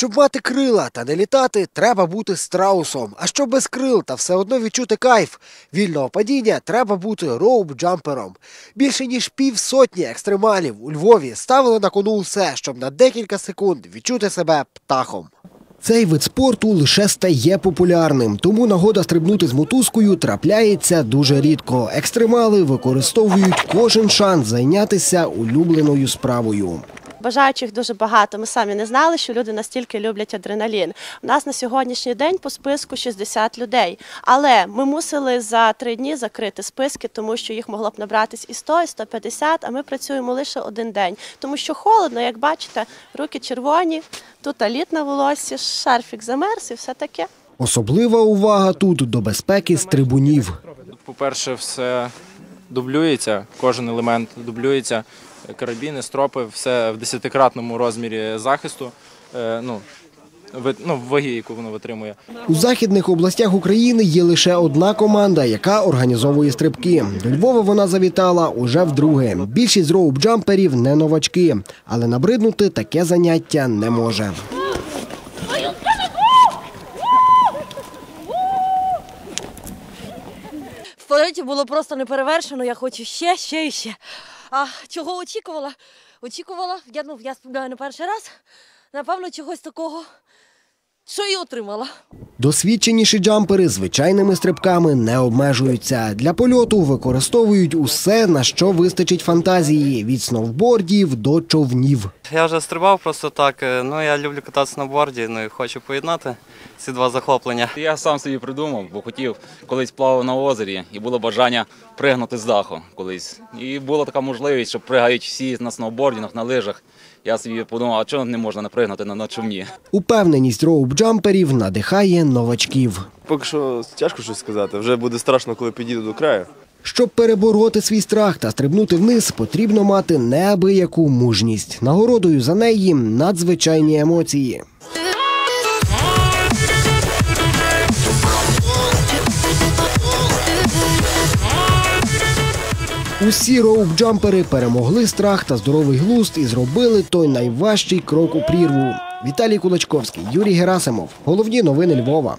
Щоб мати крила та не літати, треба бути страусом. А щоб без крил та все одно відчути кайф вільного падіння, треба бути роуп-джампером. Більше ніж півсотні екстремалів у Львові ставили на кону все, щоб на декілька секунд відчути себе птахом. Цей вид спорту лише стає популярним, тому нагода стрибнути з мотузкою трапляється дуже рідко. Екстремали використовують кожен шанс зайнятися улюбленою справою. Бажаючих дуже багато. Ми самі не знали, що люди настільки люблять адреналін. У нас на сьогоднішній день по списку 60 людей. Але ми мусили за три дні закрити списки, тому що їх могло б набратись і 100, і 150, а ми працюємо лише один день. Тому що холодно, як бачите, руки червоні, тут лід на волоссі, шарфік замерз і все таке. Особлива увага тут до безпеки стрибунів. По-перше, все дублюється, кожен елемент дублюється. Карабіни, стропи, все в десятикратному розмірі захисту. е, Ну, ну, в вагі, яку воно витримує. У західних областях України є лише одна команда, яка організовує стрибки. До Львова вона завітала уже вдруге. Більшість роуп-джамперів не новачки, але набриднути таке заняття не може. В було просто неперевершено. Я хочу ще, ще і ще. А чого очікувала? Очікувала, я, ну, я співаю не перший раз. Напевно, чогось такого, що і отримала. Досвідченіші джампери звичайними стрибками не обмежуються. Для польоту використовують усе, на що вистачить фантазії від сноубордів до човнів. Я вже стрибав просто так. е, Ну я люблю кататися на борді, ну і хочу поєднати ці два захоплення. Я сам собі придумав, бо хотів колись плавав на озері, і було бажання пригнути з даху колись. І була така можливість, що пригають всі на сноубордінах, на лижах. Я собі подумав, а чого не можна не пригнути на, на човні? Упевненість роуп-джамперів надихає новачків. Поки що тяжко щось сказати. Вже буде страшно, коли підійду до краю. Щоб перебороти свій страх та стрибнути вниз, потрібно мати неабияку мужність. Нагородою за неї надзвичайні емоції. Усі роуп-джампери перемогли страх та здоровий глузд і зробили той найважчий крок у прірву. Віталій Кулачковський, Юрій Герасимов. Головні новини Львова.